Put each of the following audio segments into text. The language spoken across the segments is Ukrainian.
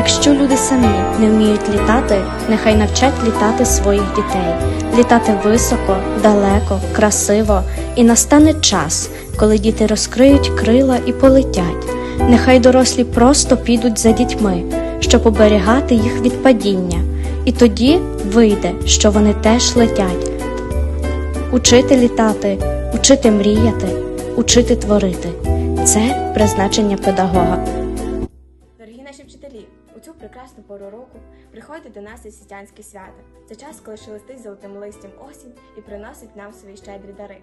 Якщо люди самі не вміють літати, нехай навчать літати своїх дітей, літати високо, далеко, красиво, і настане час, коли діти розкриють крила і полетять. Нехай дорослі просто підуть за дітьми, щоб оберігати їх від падіння, і тоді вийде, що вони теж летять. Учити літати, учити мріяти, учити творити це призначення педагога. Пору року приходьте до нас у світянське свято. Це час, коли шелестить золотим листям осінь і приносить нам свої щедрі дари.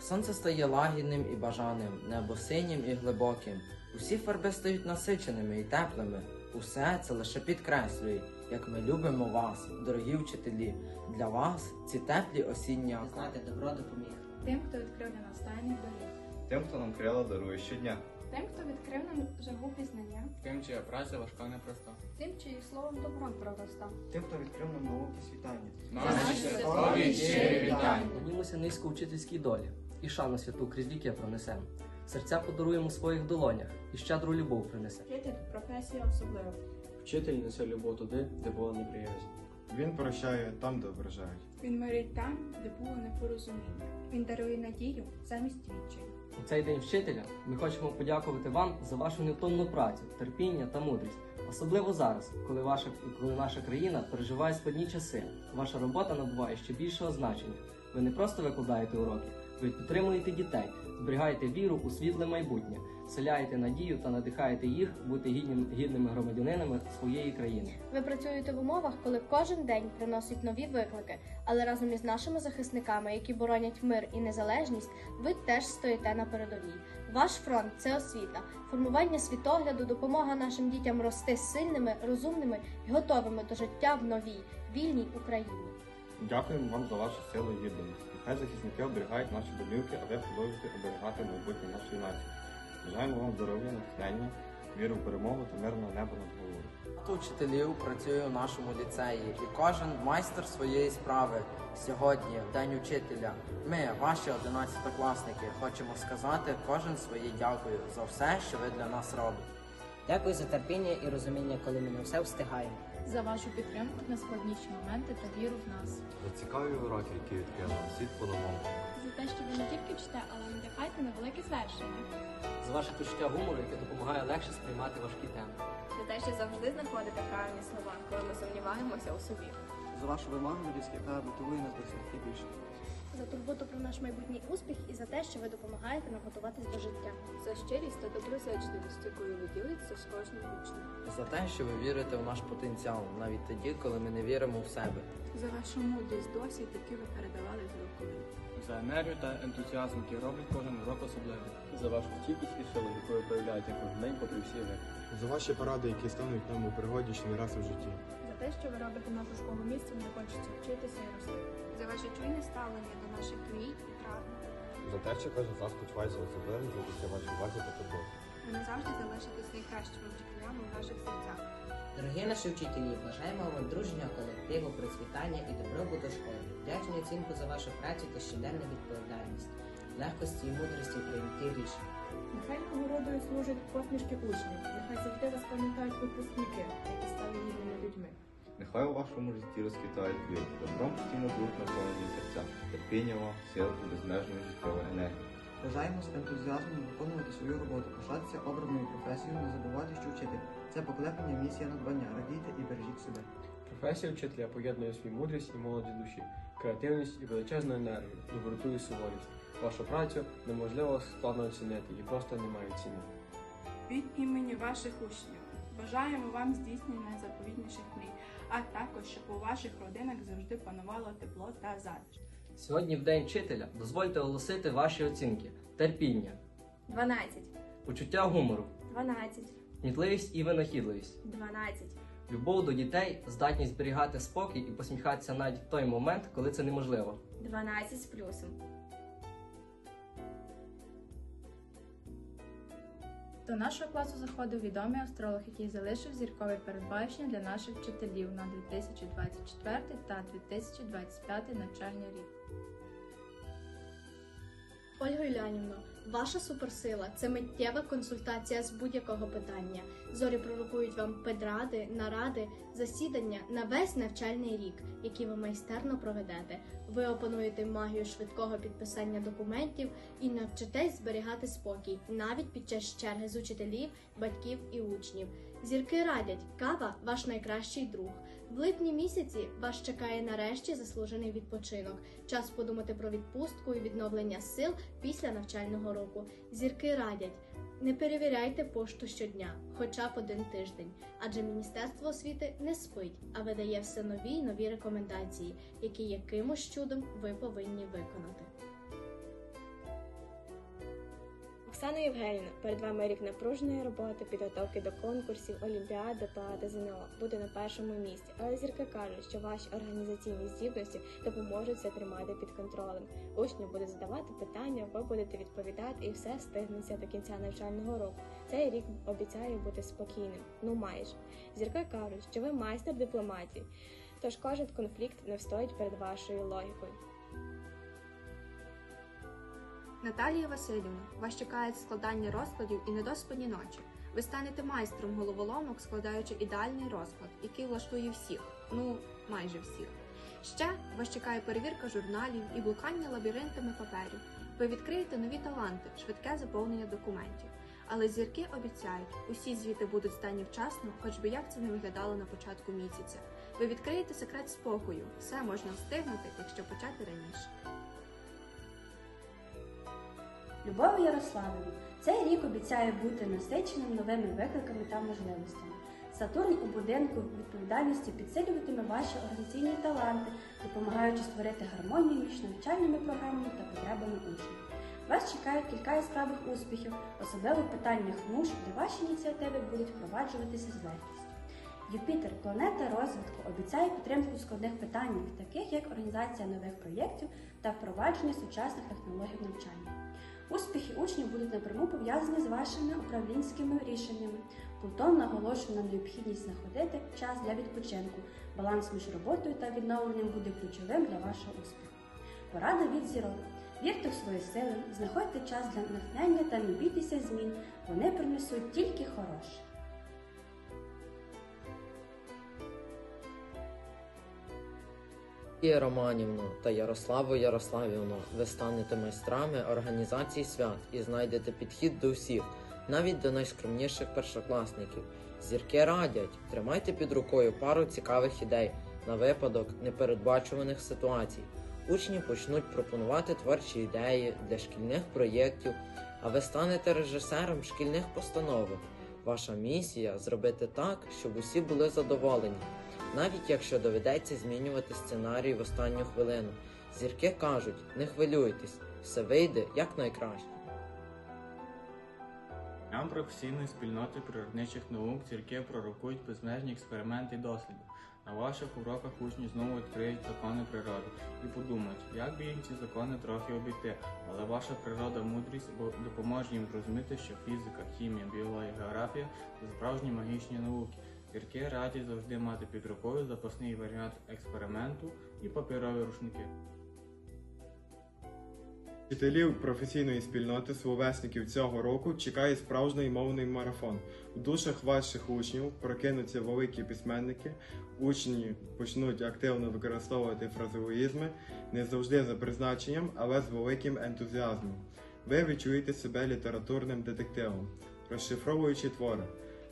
Сонце стає лагідним і бажаним, небо синім і глибоким. Усі фарби стають насиченими і теплими. Усе це лише підкреслює, як ми любимо вас, дорогі вчителі. Для вас ці теплі осінні окна. Знати добро допоміг. тим, хто відкрив для нас тайний доріг, Тим, хто нам крила дарує щодня. Тим, хто відкрив нам жагу пізнання, Тим, чия праця важка непроста. тим, чиї словом добром пророста. Тим, хто відкрив нам науки світання. Наші святкові щирі вітання. Поднімося низько вчительській долі, і шану святу крізь віки пронесемо. Серця подаруємо у своїх долонях, і щедру любов принесе. Вчитель професія особлива. Вчитель несе любов туди, де була неприязнь. Він прощає там, де ображають. Він мирить там, де було непорозуміння. Він дарує надію замість відчаю. У цей день вчителя ми хочемо подякувати вам за вашу невтомну працю, терпіння та мудрість. Особливо зараз, коли ваша коли наша країна переживає складні часи. Ваша робота набуває ще більшого значення. Ви не просто викладаєте уроки, ви підтримуєте дітей, зберігаєте віру у світле майбутнє, вселяєте надію та надихаєте їх бути гідним, гідними громадянинами своєї країни. Ви працюєте в умовах, коли кожен день приносить нові виклики, але разом із нашими захисниками, які боронять мир і незалежність, ви теж стоїте на передовій. Ваш фронт це освіта, формування світогляду, допомога нашим дітям рости сильними, розумними і готовими до життя в новій вільній Україні. Дякуємо вам за вашу силу і відданість. Нехай захисники оберігають наші домівки, а ви продовжуєте оберігати майбутнє нашої нації. Бажаємо вам здоров'я, натхнення, віру в перемогу та мирного неба над головою. Багато вчителів працює у нашому ліцеї, і кожен майстер своєї справи. Сьогодні, в день учителя, ми, ваші одинадцятикласники, хочемо сказати кожен своє дякую за все, що ви для нас робите. Дякую за терпіння і розуміння, коли ми не все встигаємо. За вашу підтримку на складніші моменти та віру в нас. За цікаві уроки, які відкрили нам світ по-новому. За те, що ви не тільки вчите, але й надихаєте на велике звершення. За ваше почуття гумору, яке допомагає легше сприймати важкі теми. За те, що завжди знаходите правильні слова, коли ми сумніваємося у собі. За вашу вимогливість, яка мотивує нас досягти більше. За турботу про наш майбутній успіх і за те, що ви допомагаєте нам готуватись до життя. За щирість та доброзичливість, якою ви ділитеся з кожним учнем. За те, що ви вірите в наш потенціал, навіть тоді, коли ми не віримо в себе. За вашу мудрість, досвід, який ви передавали з року. За енергію та ентузіазм, який робить кожен урок особливим. За вашу стійкість і силу, якою проявляєте кожен день попри всі виклики. За ваші поради, які стануть нам у пригоді ще не раз у житті. За те, що ви робите нашу школу місцем, де хочеться вчитися і рости. За ваше чуйне ставлення до наших мрій і прагнень. За те, що кожен з вас почувається особливим, завдяки вашій увазі та турботі. Ви назавжди залишитесь найкращими вчителями у наших серцях. Дорогі наші вчителі, бажаємо вам дружнього колективу, процвітання і добробуту школи. Вдячні оцінку за вашу працю та щоденну відповідальність, легкості і мудрості в прийнятті рішень. Нехай нагородою служать посмішки учнів, нехай завжди вас пам'ятають випускники, які стали гідними людьми. Нехай у вашому житті розквітають квіти, добром постійно будуть наповнені серця, терпіння вам, сил та безмежної життєвої енергії. Бажаємо з ентузіазмом виконувати свою роботу, пишатися обраною професією, не забувати, що вчитель. Це покликання, місія надбання. Радійте і бережіть себе. Професія вчителя поєднує свій мудрість і молоді душі, креативність і величезну енергію, доброту і суворість. Вашу працю неможливо складно оцінити і просто немає ціни. Від імені ваших учнів бажаємо вам здійснення найзаповітніших мрій, а також, щоб у ваших родинах завжди панувало тепло та затишок. Сьогодні, в день вчителя, дозвольте оголосити ваші оцінки: терпіння, 12, почуття гумору, 12, кмітливість і винахідливість. 12, Любов до дітей, здатність зберігати спокій і посміхатися навіть в той момент, коли це неможливо. 12 з плюсом. До нашого класу заходив відомий астролог, який залишив зіркове передбачення для наших вчителів на 2024 та 2025 навчальний рік. Ольга Юлянівна, ваша суперсила це миттєва консультація з будь-якого питання. Зорі пророкують вам педради, наради, засідання на весь навчальний рік, який ви майстерно проведете. Ви опануєте магію швидкого підписання документів і навчитесь зберігати спокій навіть під час черги з учителів, батьків і учнів. Зірки радять, кава ваш найкращий друг. В липні місяці вас чекає нарешті заслужений відпочинок. Час подумати про відпустку і відновлення сил після навчального року. Зірки радять. Не перевіряйте пошту щодня, хоча б один тиждень, адже Міністерство освіти не спить, а видає все нові й нові рекомендації, які якимось чудом ви повинні виконати. Оксана Євгенівна, перед вами рік напруженої роботи, підготовки до конкурсів, олімпіад, ДПА та ЗНО буде на першому місці. Але зірки кажуть, що ваші організаційні здібності допоможуть це тримати під контролем. Учні будуть задавати питання, ви будете відповідати, і все стигнеться до кінця навчального року. Цей рік обіцяє бути спокійним. Ну майже зірки кажуть, що ви майстер дипломатії. Тож кожен конфлікт не встоїть перед вашою логікою. Наталія Васильівна, вас чекає складання розкладів і недоспані ночі. Ви станете майстром головоломок, складаючи ідеальний розклад, який влаштує всіх, ну майже всіх. Ще вас чекає перевірка журналів і блукання лабіринтами паперів. Ви відкриєте нові таланти, швидке заповнення документів. Але зірки обіцяють, усі звіти будуть здані вчасно, хоч би як це не виглядало на початку місяця. Ви відкриєте секрет спокою. Все можна встигнути, якщо почати раніше. Любові Ярославівні, цей рік обіцяє бути насиченим новими викликами та можливостями. Сатурн у будинку відповідальності підсилюватиме ваші організаційні таланти, допомагаючи створити гармонію між навчальними програмами та потребами учнів. Вас чекають кілька яскравих успіхів, особливо в питаннях нуж, де ваші ініціативи будуть впроваджуватися з легкістю. Юпітер, планета розвитку, обіцяє підтримку складних питаннях, таких як організація нових проєктів та впровадження сучасних технологій навчання. Успіхи учнів будуть напряму пов'язані з вашими управлінськими рішеннями. Плутон наголошує на необхідність знаходити час для відпочинку. Баланс між роботою та відновленням буде ключовим для вашого успіху. Порада від зірок. Вірте в свої сили, знаходьте час для натхнення та не бійтеся змін. Вони принесуть тільки хороше. І Романівну та Ярославу Ярославівну, ви станете майстрами організації свят і знайдете підхід до всіх, навіть до найскромніших першокласників. Зірки радять, тримайте під рукою пару цікавих ідей на випадок непередбачуваних ситуацій. Учні почнуть пропонувати творчі ідеї для шкільних проєктів, а ви станете режисером шкільних постановок. Ваша місія зробити так, щоб усі були задоволені навіть якщо доведеться змінювати сценарій в останню хвилину. Зірки кажуть, не хвилюйтесь, все вийде якнайкраще. Нам професійної спільноти природничих наук зірки пророкують безмежні експерименти і досліди. На ваших уроках учні знову відкриють закони природи і подумають, як би їм ці закони трохи обійти, але ваша природа мудрість допоможе їм зрозуміти, що фізика, хімія, біологія, географія це справжні магічні науки. Зірки раді завжди мати під рукою запасний варіант експерименту і паперові рушники. Вчителів професійної спільноти словесників цього року чекає справжній мовний марафон. У душах ваших учнів прокинуться великі письменники, учні почнуть активно використовувати фразеологізми, не завжди за призначенням, але з великим ентузіазмом. Ви відчуєте себе літературним детективом, розшифровуючи твори,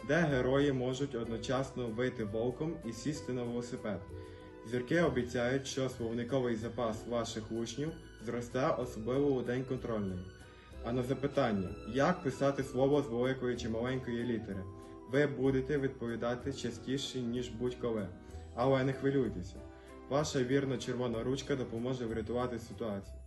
де герої можуть одночасно вийти волком і сісти на велосипед. Зірки обіцяють, що словниковий запас ваших учнів зросте особливо у день контрольної. А на запитання, як писати слово з великої чи маленької літери, ви будете відповідати частіше, ніж будь-коли. Але не хвилюйтеся. Ваша вірна червона ручка допоможе врятувати ситуацію.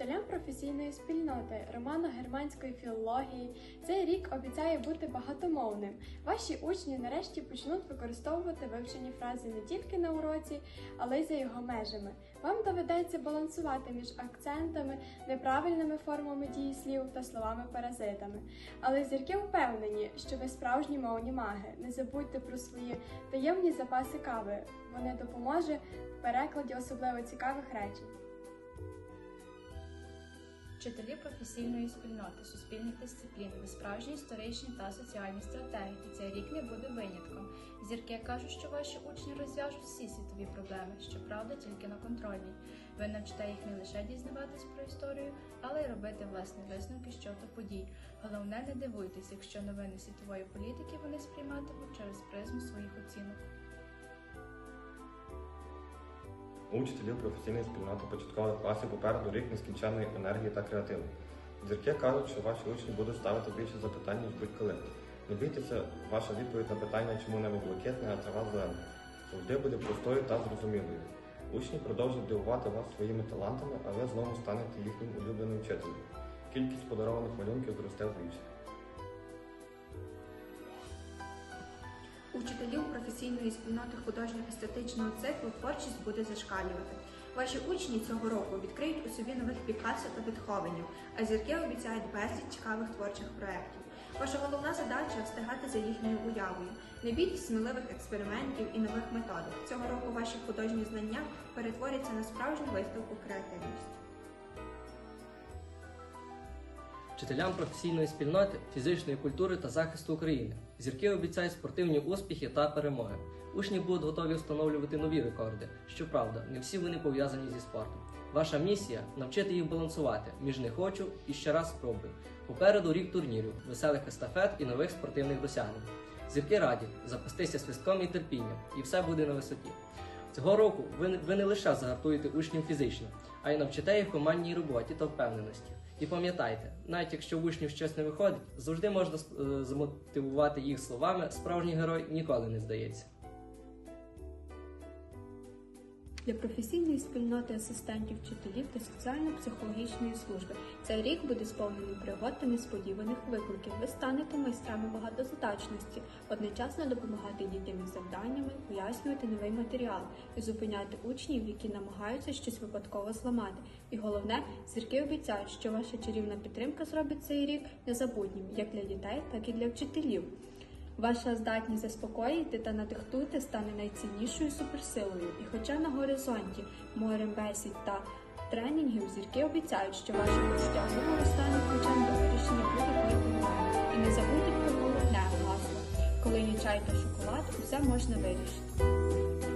Вчителям професійної спільноти романо-германської філології цей рік обіцяє бути багатомовним. Ваші учні нарешті почнуть використовувати вивчені фрази не тільки на уроці, але й за його межами. Вам доведеться балансувати між акцентами, неправильними формами дієслів та словами-паразитами. Але зірки впевнені, що ви справжні мовні маги. Не забудьте про свої таємні запаси кави. Вони допоможе в перекладі особливо цікавих речень. Вчителі професійної спільноти, суспільних дисциплін, справжні історичні та соціальні стратегії, і цей рік не буде винятком. Зірки кажуть, що ваші учні розв'яжуть всі світові проблеми, щоправда, тільки на контрольній. Ви навчите їх не лише дізнаватись про історію, але й робити власні висновки щодо подій. Головне, не дивуйтесь, якщо новини світової політики вони сприйматимуть через призму своїх оцінок. У професійної спільноти початкових класів попереду рік нескінченної енергії та креативу. Зірки кажуть, що ваші учні будуть ставити більше запитань, ніж будь-коли. Не бійтеся, ваша відповідь на питання, чому небо блакитне, а трава зелена. Завжди буде простою та зрозумілою. Учні продовжать дивувати вас своїми талантами, а ви знову станете їхнім улюбленим вчителем. Кількість подарованих малюнків зросте вдвічі. У вчителів професійної спільноти художньо-естетичного циклу творчість буде зашкалювати. Ваші учні цього року відкриють у собі нових Пікассо та Бетховенів, а зірки обіцяють безліч цікавих творчих проєктів. Ваша головна задача встигати за їхньою уявою. Не бійтесь сміливих експериментів і нових методик. Цього року ваші художні знання перетворяться на справжню виставку креативності. Вчителям професійної спільноти, фізичної культури та захисту України. Зірки обіцяють спортивні успіхи та перемоги. Учні будуть готові встановлювати нові рекорди. Щоправда, не всі вони пов'язані зі спортом. Ваша місія навчити їх балансувати між не хочу і ще раз спробую. Попереду рік турнірів, веселих естафет і нових спортивних досягнень. Зірки раді запастися свистком і терпінням, і все буде на висоті. Цього року ви, не- лише загартуєте учнів фізично, а й навчите їх командній роботі та впевненості. І пам'ятайте, навіть якщо в учнів щось не виходить, завжди можна е, змотивувати їх словами справжній герой ніколи не здається. Для професійної спільноти асистентів, вчителів та соціально-психологічної служби цей рік буде сповнений пригод та несподіваних викликів. Ви станете майстрами багатозадачності, одночасно допомагати дітям із завданнями, пояснювати новий матеріал і зупиняти учнів, які намагаються щось випадково зламати. І головне, зірки обіцяють, що ваша чарівна підтримка зробить цей рік незабутнім як для дітей, так і для вчителів. Ваша здатність заспокоїти та надихнути стане найціннішою суперсилою. І хоча на горизонті море бесід та тренінгів зірки обіцяють, що ваше почуття гумору стане ключем до вирішення будь-якої проблеми. І не забудьте про головне гасло. Коли є чай та шоколад, усе можна вирішити.